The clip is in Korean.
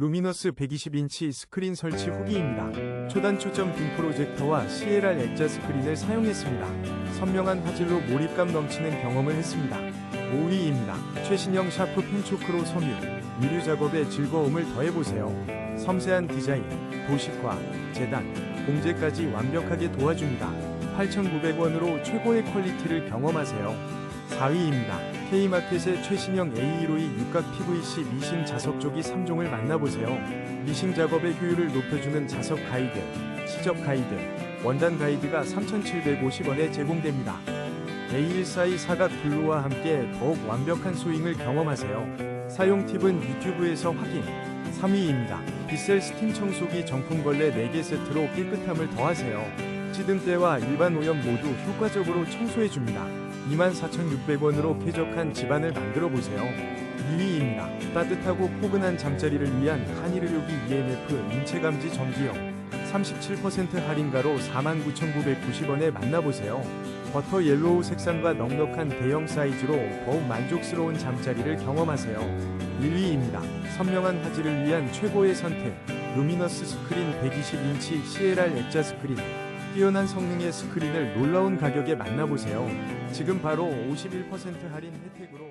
루미너스 120인치 스크린 설치 후기입니다. 초단 초점 빔 프로젝터와 CLR 액자 스크린을 사용했습니다. 선명한 화질로 몰입감 넘치는 경험을 했습니다. 5위입니다. 최신형 샤프 펜초크로 섬유, 미류 작업에 즐거움을 더해보세요. 섬세한 디자인, 도식화, 재단, 공제까지 완벽하게 도와줍니다. 8,900원으로 최고의 퀄리티를 경험하세요. 4위입니다. K마켓의 최신형 A152 육각 PVC 미싱 자석 조기 3종을 만나보세요. 미싱 작업의 효율을 높여주는 자석 가이드, 시접 가이드, 원단 가이드가 3,750원에 제공됩니다. A142 사각 블루와 함께 더욱 완벽한 스윙을 경험하세요. 사용 팁은 유튜브에서 확인. 3위입니다. 빗셀 스팀 청소기 정품 걸레 4개 세트로 깨끗함을 더하세요. 찌든때와 일반 오염 모두 효과적으로 청소해줍니다. 24,600원으로 쾌적한 집안을 만들어 보세요. 2위입니다. 따뜻하고 포근한 잠자리를 위한 한일의료기 EMF 인체감지 전기형 37% 할인가로 49,990원에 만나보세요. 버터 옐로우 색상과 넉넉한 대형 사이즈로 더욱 만족스러운 잠자리를 경험하세요. 1위입니다. 선명한 화질을 위한 최고의 선택. 루미너스 스크린 120인치 CLR 액자 스크린. 뛰어난 성능의 스크린을 놀라운 가격에 만나보세요. 지금 바로 51% 할인 혜택으로